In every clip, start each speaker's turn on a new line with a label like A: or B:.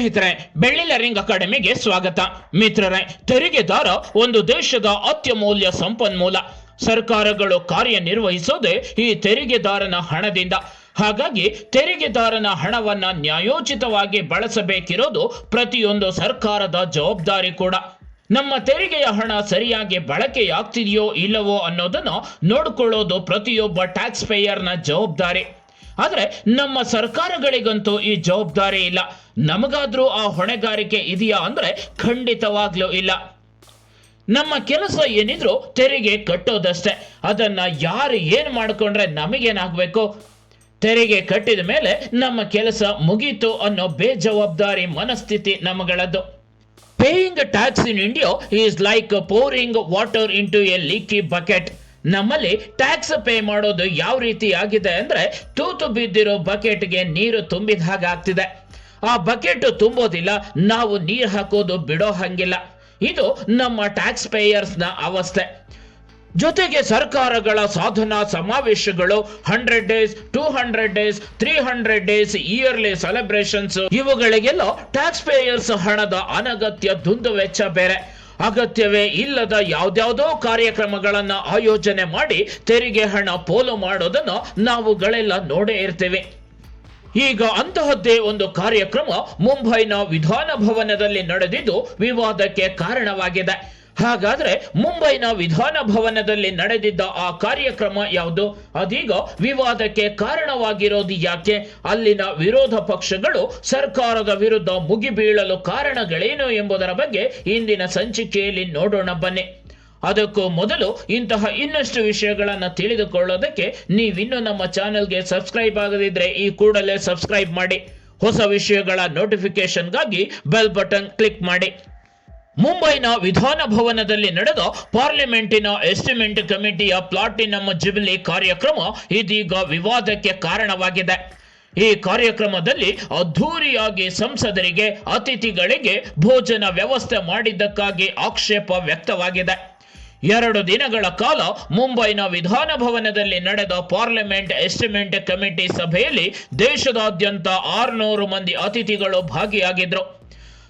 A: ಸ್ನೇಹಿತರೆ ಬೆಳ್ಳಿ ರಿಂಗ್ ಅಕಾಡೆಮಿಗೆ ಸ್ವಾಗತ. ಮಿತ್ರರೇ, ತೆರಿಗೆದಾರ ಒಂದು ದೇಶದ ಅತ್ಯಮೂಲ್ಯ ಸಂಪನ್ಮೂಲ. ಸರ್ಕಾರಗಳು ಕಾರ್ಯನಿರ್ವಹಿಸೋದೇ ಈ ತೆರಿಗೆದಾರನ ಹಣದಿಂದ. ಹಾಗಾಗಿ ತೆರಿಗೆದಾರನ ಹಣವನ್ನ ನ್ಯಾಯೋಚಿತವಾಗಿ ಬಳಸಬೇಕಿರೋದು ಪ್ರತಿಯೊಂದು ಸರ್ಕಾರದ ಜವಾಬ್ದಾರಿ ಕೂಡ. ನಮ್ಮ ತೆರಿಗೆಯ ಹಣ ಸರಿಯಾಗಿ ಬಳಕೆಯಾಗ್ತಿದೆಯೋ ಇಲ್ಲವೋ ಅನ್ನೋದನ್ನು ನೋಡಿಕೊಳ್ಳೋದು ಪ್ರತಿಯೊಬ್ಬ ಟ್ಯಾಕ್ಸ್ ಪೇಯರ್ನ ಜವಾಬ್ದಾರಿ. ಆದರೆ ನಮ್ಮ ಸರ್ಕಾರಗಳಿಗಂತೂ ಈ ಜವಾಬ್ದಾರಿ ಇಲ್ಲ. ನಮಗಾದ್ರೂ ಆ ಹೊಣೆಗಾರಿಕೆ ಇದೆಯಾ ಅಂದ್ರೆ ಖಂಡಿತವಾಗ್ಲೂ ಇಲ್ಲ. ನಮ್ಮ ಕೆಲಸ ಏನಿದ್ರು ತೆರಿಗೆ ಕಟ್ಟೋದಷ್ಟೇ. ಅದನ್ನ ಯಾರು ಏನು ಮಾಡ್ಕೊಂಡ್ರೆ ನಮಗೇನಾಗ್ಬೇಕು? ತೆರಿಗೆ ಕಟ್ಟಿದ ಮೇಲೆ ನಮ್ಮ ಕೆಲಸ ಮುಗೀತು ಅನ್ನೋ ಬೇಜವಾಬ್ದಾರಿ ಮನಸ್ಥಿತಿ ನಮಗಳದ್ದು. Paying tax in India is like pouring water into a leaky bucket ನಮ್ಮಲ್ಲಿ ಟ್ಯಾಕ್ಸ್ ಪೇ ಮಾಡೋದು ಯಾವ ರೀತಿ ಆಗಿದೆ ಅಂದ್ರೆ ತೂತು ಬಿದ್ದಿರೋ ಬಕೆಟ್ಗೆ ನೀರು ತುಂಬಿದ ಹಾಗೆ ಆಗ್ತಿದೆ. ಆ ಬಕೆಟ್ ತುಂಬೋದಿಲ್ಲ, ನಾವು ನೀರು ಹಾಕೋದು ಬಿಡೋ ಹಂಗಿಲ್ಲ. ಇದು ನಮ್ಮ ಟ್ಯಾಕ್ಸ್ ಪೇಯರ್ಸ್ನ ಅವಸ್ಥೆ. ಜೊತೆಗೆ ಸರ್ಕಾರಗಳ ಸಾಧನಾ ಸಮಾವೇಶಗಳು hundred days two hundred days three hundred days yearly celebrations ಇವುಗಳಿಗೆಲ್ಲ tax payers ಹಣದ ಅನಗತ್ಯ ದುಂದು ವೆಚ್ಚ ಬೇರೆ. ಅಗತ್ಯವೇ ಇಲ್ಲದ ಯಾವ್ದಾವುದೋ ಕಾರ್ಯಕ್ರಮಗಳನ್ನು ಆಯೋಜನೆ ಮಾಡಿ ತೆರಿಗೆ ಹಣ ಪೋಲು ಮಾಡೋದನ್ನು ನಾವುಗಳೆಲ್ಲ ನೋಡೇ ಇರ್ತೇವೆ. ಈಗ ಅಂತಹದ್ದೇ ಒಂದು ಕಾರ್ಯಕ್ರಮ ಮುಂಬೈನ ವಿಧಾನ ಭವನದಲ್ಲಿ ನಡೆದಿದ್ದು ವಿವಾದಕ್ಕೆ ಕಾರಣವಾಗಿದೆ. ಹಾಗಾದ್ರೆ ಮುಂಬೈನ ವಿಧಾನ ಭವನದಲ್ಲಿ ನಡೆದಿದ್ದ ಆ ಕಾರ್ಯಕ್ರಮ ಯಾವುದು? ಅದೀಗ ವಿವಾದಕ್ಕೆ ಕಾರಣವಾಗಿರೋದು ಯಾಕೆ? ಅಲ್ಲಿನ ವಿರೋಧ ಪಕ್ಷಗಳು ಸರ್ಕಾರದ ವಿರುದ್ಧ ಮುಗಿಬೀಳಲು ಕಾರಣಗಳೇನು ಎಂಬುದರ ಬಗ್ಗೆ ಇಂದಿನ ಸಂಚಿಕೆಯಲ್ಲಿ ನೋಡೋಣ ಬನ್ನಿ. ಅದಕ್ಕೂ ಮೊದಲು ಇಂತಹ ಇನ್ನಷ್ಟು ವಿಷಯಗಳನ್ನು ತಿಳಿದುಕೊಳ್ಳೋದಕ್ಕೆ ನೀವಿನ್ನೂ ನಮ್ಮ ಚಾನೆಲ್ಗೆ ಸಬ್ಸ್ಕ್ರೈಬ್ ಆಗದಿದ್ರೆ ಈ ಕೂಡಲೇ ಸಬ್ಸ್ಕ್ರೈಬ್ ಮಾಡಿ. ಹೊಸ ವಿಷಯಗಳ ನೋಟಿಫಿಕೇಶನ್ಗಾಗಿ ಬೆಲ್ ಬಟನ್ ಕ್ಲಿಕ್ ಮಾಡಿ. ಮುಂಬೈನ ವಿಧಾನ ಭವನದಲ್ಲಿ ನಡೆದ ಪಾರ್ಲಿಮೆಂಟಿನ ಎಸ್ಟಿಮೆಂಟ್ ಕಮಿಟಿಯ ಪ್ಲಾಟಿನಮ್ ಜುಬಿಲಿ ಕಾರ್ಯಕ್ರಮ ಇದೀಗ ವಿವಾದಕ್ಕೆ ಕಾರಣವಾಗಿದೆ. ಈ ಕಾರ್ಯಕ್ರಮದಲ್ಲಿ ಅದ್ಧೂರಿಯಾಗಿ ಸಂಸದರಿಗೆ, ಅತಿಥಿಗಳಿಗೆ ಭೋಜನ ವ್ಯವಸ್ಥೆ ಮಾಡಿದ್ದಕ್ಕಾಗಿ ಆಕ್ಷೇಪ ವ್ಯಕ್ತವಾಗಿದೆ. ಎರಡು ದಿನಗಳ ಕಾಲ ಮುಂಬೈನ ವಿಧಾನಭವನದಲ್ಲಿ ನಡೆದ ಪಾರ್ಲಿಮೆಂಟ್ ಎಸ್ಟಿಮೆಂಟ್ ಕಮಿಟಿ ಸಭೆಯಲ್ಲಿ ದೇಶದಾದ್ಯಂತ ಆರುನೂರು ಮಂದಿ ಅತಿಥಿಗಳು ಭಾಗಿಯಾಗಿದ್ರು.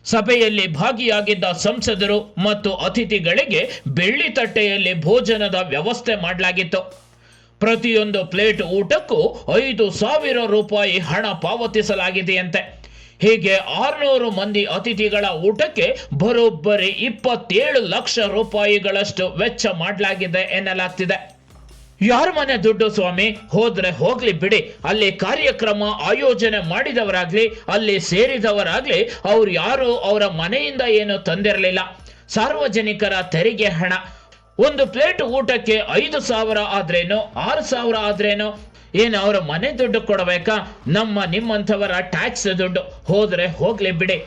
A: ಸಭೆಯಲ್ಲಿ ಭಾಗಿಯಾಗಿದ್ದ ಸಂಸದರು ಮತ್ತು ಅತಿಥಿಗಳಿಗೆ ಬೆಳ್ಳಿ ತಟ್ಟೆಯಲ್ಲಿ ಭೋಜನದ ವ್ಯವಸ್ಥೆ ಮಾಡಲಾಗಿತ್ತು. ಪ್ರತಿಯೊಂದು ಪ್ಲೇಟ್ ಊಟಕ್ಕೂ ಐದು ಸಾವಿರ ರೂಪಾಯಿ ಹಣ ಪಾವತಿಸಲಾಗಿದೆಯಂತೆ. ಹೀಗೆ ಆರುನೂರು ಮಂದಿ ಅತಿಥಿಗಳ ಊಟಕ್ಕೆ ಬರೋಬ್ಬರಿ ಇಪ್ಪತ್ತೇಳು ಲಕ್ಷ ರೂಪಾಯಿಗಳಷ್ಟು ವೆಚ್ಚ ಮಾಡಲಾಗಿದೆ ಎನ್ನಲಾಗ್ತಿದೆ. ಯಾರ ಮನೆ ದುಡ್ಡು ಸ್ವಾಮಿ? ಹೋದ್ರೆ ಹೋಗ್ಲಿ ಬಿಡಿ. ಅಲ್ಲಿ ಕಾರ್ಯಕ್ರಮ, ಆಯೋಜನೆ ಮಾಡಿದವರಾಗ್ಲಿ, ಅಲ್ಲಿ ಸೇರಿದವರಾಗ್ಲಿ, ಅವ್ರು ಯಾರು, ಅವರ ಮನೆಯಿಂದ ಏನು ತಂದಿರಲಿಲ್ಲ. ಸಾರ್ವಜನಿಕರ ತೆರಿಗೆ ಹಣ. ಒಂದು ಪ್ಲೇಟ್ ಊಟಕ್ಕೆ ಐದು ಸಾವಿರ ಆದ್ರೇನು? ಆರು ಸಾವಿರ ಆದ್ರೇನು? ಏನು ಅವರ ಮನೆ ದುಡ್ಡು ಕೊಡಬೇಕಾ? ನಮ್ಮ ನಿಮ್ಮಂಥವರ ಟ್ಯಾಕ್ಸ್ ದುಡ್ಡು. ಹೋದ್ರೆ ಹೋಗ್ಲಿ ಬಿಡಿ.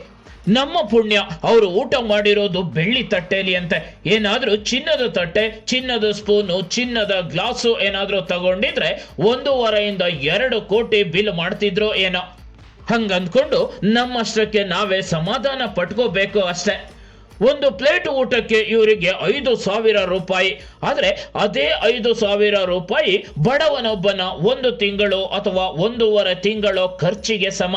A: ನಮ್ಮ ಪುಣ್ಯ. ಅವರು ಊಟ ಮಾಡಿರೋದು ಬೆಳ್ಳಿ ತಟ್ಟೆಯಲ್ಲಿ ಅಂತೆ. ಏನಾದ್ರೂ ಚಿನ್ನದ ತಟ್ಟೆ, ಚಿನ್ನದ ಸ್ಪೂನು, ಚಿನ್ನದ ಗ್ಲಾಸು ಏನಾದ್ರೂ ತಗೊಂಡಿದ್ರೆ ಒಂದೂವರೆಯಿಂದ ಎರಡು ಕೋಟಿ ಬಿಲ್ ಮಾಡ್ತಿದ್ರು ಏನೋ. ಹಂಗಂದ್ಕೊಂಡು ನಮ್ಮಷ್ಟಕ್ಕೆ ನಾವೇ ಸಮಾಧಾನ ಪಟ್ಕೋಬೇಕು ಅಷ್ಟೇ. ಒಂದು ಪ್ಲೇಟ್ ಊಟಕ್ಕೆ ಇವರಿಗೆ ಐದು ಸಾವಿರ ರೂಪಾಯಿ. ಆದರೆ ಅದೇ ಐದು ಸಾವಿರ ರೂಪಾಯಿ ಬಡವನೊಬ್ಬನ ಒಂದು ತಿಂಗಳು ಅಥವಾ ಒಂದೂವರೆ ತಿಂಗಳು ಖರ್ಚಿಗೆ ಸಮ.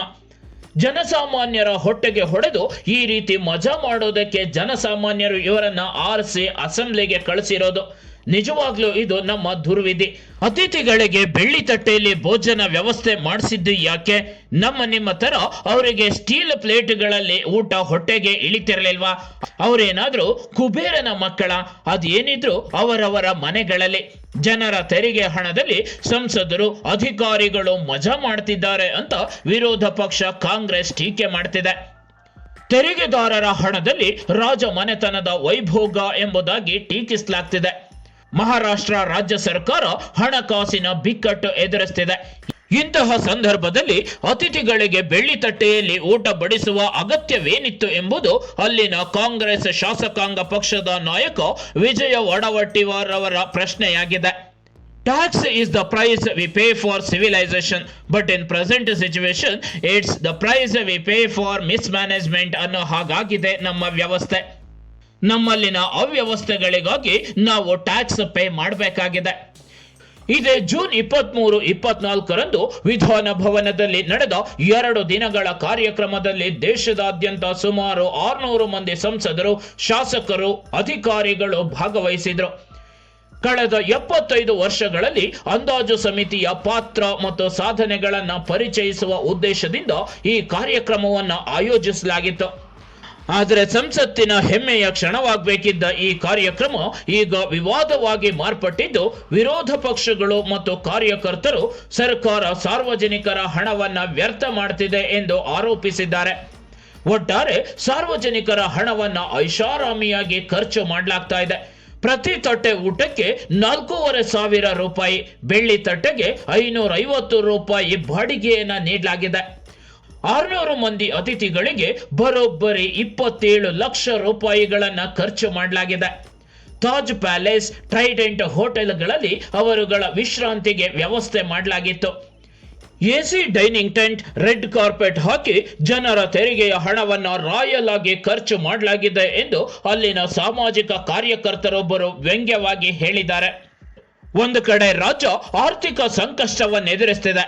A: ಜನಸಾಮಾನ್ಯರ ಹೊಟ್ಟೆಗೆ ಹೊಡೆದು ಈ ರೀತಿ ಮಜಾ ಮಾಡೋದಕ್ಕೆ ಜನಸಾಮಾನ್ಯರು ಇವರನ್ನ ಆರಿಸಿ ಅಸೆಂಬ್ಲಿಗೆ ಕಳಿಸಿರೋದು. ನಿಜವಾಗ್ಲೂ ಇದು ನಮ್ಮ ದುರ್ವಿಧಿ. ಅತಿಥಿಗಳಿಗೆ ಬೆಳ್ಳಿ ತಟ್ಟೆಯಲ್ಲಿ ಭೋಜನ ವ್ಯವಸ್ಥೆ ಮಾಡಿಸಿದ್ದು ಯಾಕೆ? ನಮ್ಮ ನಿಮ್ಮ ತರ ಅವರಿಗೆ ಸ್ಟೀಲ್ ಪ್ಲೇಟ್ಗಳಲ್ಲಿ ಊಟ ಹೊಟ್ಟೆಗೆ ಇಳಿತಿರ್ಲಿಲ್ವಾ? ಅವರೇನಾದ್ರೂ ಕುಬೇರನ ಮಕ್ಕಳ, ಅದೇನಿದ್ರು ಅವರವರ ಮನೆಗಳಲ್ಲಿ. ಜನರ ತೆರಿಗೆ ಹಣದಲ್ಲಿ ಸಂಸದರು, ಅಧಿಕಾರಿಗಳು ಮಜಾ ಮಾಡ್ತಿದ್ದಾರೆ ಅಂತ ವಿರೋಧ ಪಕ್ಷ ಕಾಂಗ್ರೆಸ್ ಟೀಕೆ ಮಾಡ್ತಿದೆ. ತೆರಿಗೆದಾರರ ಹಣದಲ್ಲಿ ರಾಜ ಮನೆತನದ ವೈಭೋಗ ಎಂಬುದಾಗಿ ಟೀಕಿಸಲಾಗ್ತಿದೆ. ಮಹಾರಾಷ್ಟ್ರ ರಾಜ್ಯ ಸರ್ಕಾರ ಹಣಕಾಸಿನ ಬಿಕ್ಕಟ್ಟು ಎದುರಿಸ್ತಿದೆ. ಇಂತಹ ಸಂದರ್ಭದಲ್ಲಿ ಅತಿಥಿಗಳಿಗೆ ಬೆಳ್ಳಿ ತಟ್ಟೆಯಲ್ಲಿ ಊಟ ಬಡಿಸುವ ಅಗತ್ಯವೇನಿತ್ತು ಎಂಬುದು ಅಲ್ಲಿನ ಕಾಂಗ್ರೆಸ್ ಶಾಸಕಾಂಗ ಪಕ್ಷದ ನಾಯಕ ವಿಜಯ ಒಡವಟ್ಟಿವಾರ್ ಅವರ ಪ್ರಶ್ನೆಯಾಗಿದೆ. Tax is the price we pay for civilisation but in present situation it's the price we pay for mismanagement ಅನ್ನೋ ಹಾಗಾಗಿದೆ ನಮ್ಮ ವ್ಯವಸ್ಥೆ. ನಮ್ಮಲ್ಲಿನ ಅವ್ಯವಸ್ಥೆಗಳಿಗಾಗಿ ನಾವು ಟ್ಯಾಕ್ಸ್ ಪೇ ಮಾಡಬೇಕಾಗಿದೆ. ಇದೇ ಜೂನ್ ಇಪ್ಪತ್ಮೂರು, ಇಪ್ಪತ್ನಾಲ್ಕರಂದು ವಿಧಾನ ಭವನದಲ್ಲಿ ನಡೆದ ಎರಡು ದಿನಗಳ ಕಾರ್ಯಕ್ರಮದಲ್ಲಿ ದೇಶದಾದ್ಯಂತ ಸುಮಾರು ಆರುನೂರು ಮಂದಿ ಸಂಸದರು, ಶಾಸಕರು, ಅಧಿಕಾರಿಗಳು ಭಾಗವಹಿಸಿದರು. ಕಳೆದ ಎಪ್ಪತ್ತೈದು ವರ್ಷಗಳಲ್ಲಿ ಅಂದಾಜು ಸಮಿತಿಯ ಪಾತ್ರ ಮತ್ತು ಸಾಧನೆಗಳನ್ನು ಪರಿಚಯಿಸುವ ಉದ್ದೇಶದಿಂದ ಈ ಕಾರ್ಯಕ್ರಮವನ್ನು ಆಯೋಜಿಸಲಾಗಿತ್ತು. ಆದರೆ ಸಂಸತ್ತಿನ ಹೆಮ್ಮೆಯ ಕ್ಷಣವಾಗಬೇಕಿದ್ದ ಈ ಕಾರ್ಯಕ್ರಮ ಈಗ ವಿವಾದವಾಗಿ ಮಾರ್ಪಟ್ಟಿದ್ದು ವಿರೋಧ ಪಕ್ಷಗಳು ಮತ್ತು ಕಾರ್ಯಕರ್ತರು ಸರ್ಕಾರ ಸಾರ್ವಜನಿಕರ ಹಣವನ್ನು ವ್ಯರ್ಥ ಮಾಡ್ತಿದೆ ಎಂದು ಆರೋಪಿಸಿದ್ದಾರೆ. ಒಟ್ಟಾರೆ ಸಾರ್ವಜನಿಕರ ಹಣವನ್ನು ಐಷಾರಾಮಿಯಾಗಿ ಖರ್ಚು ಮಾಡಲಾಗ್ತಾ ಇದೆ. ಪ್ರತಿ ತಟ್ಟೆ ಊಟಕ್ಕೆ ನಾಲ್ಕೂವರೆ ಸಾವಿರ ರೂಪಾಯಿ, ಬೆಳ್ಳಿ ತಟ್ಟೆಗೆ ಐನೂರ ಐವತ್ತು ರೂಪಾಯಿ ಬಾಡಿಗೆಯನ್ನ ನೀಡಲಾಗಿದೆ. ಆರುನೂರು ಮಂದಿ ಅತಿಥಿಗಳಿಗೆ ಬರೋಬ್ಬರಿ ಇಪ್ಪತ್ತೇಳು ಲಕ್ಷ ರೂಪಾಯಿಗಳನ್ನ ಖರ್ಚು ಮಾಡಲಾಗಿದೆ. ತಾಜ್ ಪ್ಯಾಲೇಸ್, ಟ್ರೈಡೆಂಟ್ ಹೋಟೆಲ್ಗಳಲ್ಲಿ ಅವರುಗಳ ವಿಶ್ರಾಂತಿಗೆ ವ್ಯವಸ್ಥೆ ಮಾಡಲಾಗಿತ್ತು. AC dining tent, red carpet ಹಾಕಿ ಜನರ ತೆರಿಗೆಯ ಹಣವನ್ನು ರಾಯಲ್ ಆಗಿ ಖರ್ಚು ಮಾಡಲಾಗಿದೆ ಎಂದು ಅಲ್ಲಿನ ಸಾಮಾಜಿಕ ಕಾರ್ಯಕರ್ತರೊಬ್ಬರು ವ್ಯಂಗ್ಯವಾಗಿ ಹೇಳಿದ್ದಾರೆ. ಒಂದು ಕಡೆ ರಾಜ್ಯ ಆರ್ಥಿಕ ಸಂಕಷ್ಟವನ್ನು ಎದುರಿಸ್ತಿದೆ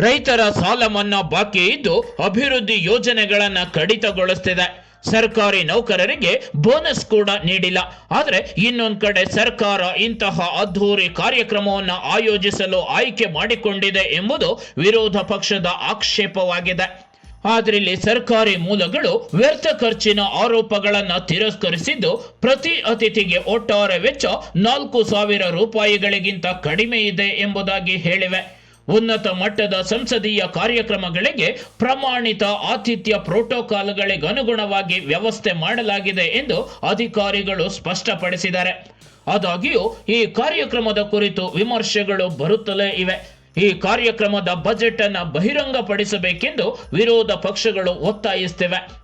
A: ರೈತರ ಸಾಲ ಮನ್ನಾ ಬಾಕಿ ಇದ್ದು ಅಭಿವೃದ್ಧಿ ಯೋಜನೆಗಳನ್ನ ಕಡಿತಗೊಳಿಸ್ತಿದೆ. ಸರ್ಕಾರಿ ನೌಕರರಿಗೆ ಬೋನಸ್ ಕೂಡ ನೀಡಿಲ್ಲ. ಆದರೆ ಇನ್ನೊಂದು ಕಡೆ ಸರ್ಕಾರ ಇಂತಹ ಅದ್ಧೂರಿ ಕಾರ್ಯಕ್ರಮವನ್ನು ಆಯೋಜಿಸಲು ಆಯ್ಕೆ ಮಾಡಿಕೊಂಡಿದೆ ಎಂಬುದು ವಿರೋಧ ಪಕ್ಷದ ಆಕ್ಷೇಪವಾಗಿದೆ. ಆದ್ರೆ ಇಲ್ಲಿ ಸರ್ಕಾರಿ ಮೂಲಗಳು ವ್ಯರ್ಥ ಖರ್ಚಿನ ಆರೋಪಗಳನ್ನು ತಿರಸ್ಕರಿಸಿದ್ದು ಪ್ರತಿ ಅತಿಥಿಗೆ ಒಟ್ಟಾರೆ ವೆಚ್ಚ ನಾಲ್ಕು ಸಾವಿರ ರೂಪಾಯಿಗಳಿಗಿಂತ ಕಡಿಮೆ ಇದೆ ಎಂಬುದಾಗಿ ಹೇಳಿವೆ. ಉನ್ನತ ಮಟ್ಟದ ಸಂಸದೀಯ ಕಾರ್ಯಕ್ರಮಗಳಿಗೆ ಪ್ರಮಾಣಿತ ಆತಿಥ್ಯ ಪ್ರೋಟೋಕಾಲ್ಗಳಿಗೆ ಅನುಗುಣವಾಗಿ ವ್ಯವಸ್ಥೆ ಮಾಡಲಾಗಿದೆ ಎಂದು ಅಧಿಕಾರಿಗಳು ಸ್ಪಷ್ಟಪಡಿಸಿದ್ದಾರೆ. ಆದಾಗ್ಯೂ, ಈ ಕಾರ್ಯಕ್ರಮದ ಕುರಿತು ವಿಮರ್ಶೆಗಳು ಬರುತ್ತಲೇ ಇವೆ. ಈ ಕಾರ್ಯಕ್ರಮದ ಬಜೆಟ್ ಅನ್ನು ಬಹಿರಂಗಪಡಿಸಬೇಕೆಂದು ವಿರೋಧ ಪಕ್ಷಗಳು ಒತ್ತಾಯಿಸುತ್ತಿವೆ.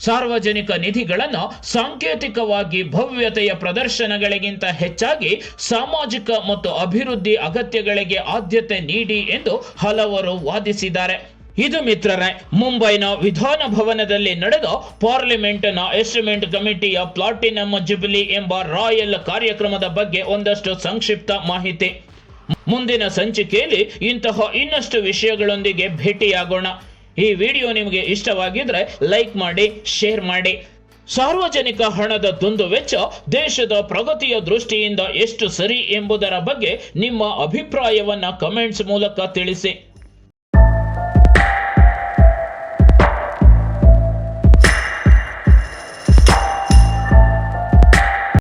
A: ಸಾರ್ವಜನಿಕ ನಿಧಿಗಳನ್ನು ಸಾಂಕೇತಿಕವಾಗಿ ಭವ್ಯತೆಯ ಪ್ರದರ್ಶನಗಳಿಗಿಂತ ಹೆಚ್ಚಾಗಿ ಸಾಮಾಜಿಕ ಮತ್ತು ಅಭಿವೃದ್ಧಿ ಅಗತ್ಯಗಳಿಗೆ ಆದ್ಯತೆ ನೀಡಿ ಎಂದು ಹಲವರು ವಾದಿಸಿದ್ದಾರೆ. ಇದು ಮಿತ್ರರೇ, ಮುಂಬೈನ ವಿಧಾನ ಭವನದಲ್ಲಿ ನಡೆದ ಪಾರ್ಲಿಮೆಂಟ್ನ ಎಸ್ಟಿಮೇಟ್ ಕಮಿಟಿಯ ಪ್ಲಾಟಿನಮ್ ಜುಬಿಲಿ ಎಂಬ ರಾಯಲ್ ಕಾರ್ಯಕ್ರಮದ ಬಗ್ಗೆ ಒಂದಷ್ಟು ಸಂಕ್ಷಿಪ್ತ ಮಾಹಿತಿ. ಮುಂದಿನ ಸಂಚಿಕೆಯಲ್ಲಿ ಇಂತಹ ಇನ್ನಷ್ಟು ವಿಷಯಗಳೊಂದಿಗೆ ಭೇಟಿಯಾಗೋಣ. ಈ ವಿಡಿಯೋ ನಿಮಗೆ ಇಷ್ಟವಾಗಿದ್ರೆ ಲೈಕ್ ಮಾಡಿ, ಶೇರ್ ಮಾಡಿ. ಸಾರ್ವಜನಿಕ ಹಣದ ದುಂದು ವೆಚ್ಚ ದೇಶದ ಪ್ರಗತಿಯ ದೃಷ್ಟಿಯಿಂದ ಎಷ್ಟು ಸರಿ ಎಂಬುದರ ಬಗ್ಗೆ ನಿಮ್ಮ ಅಭಿಪ್ರಾಯವನ್ನ ಕಮೆಂಟ್ಸ್ ಮೂಲಕ ತಿಳಿಸಿ.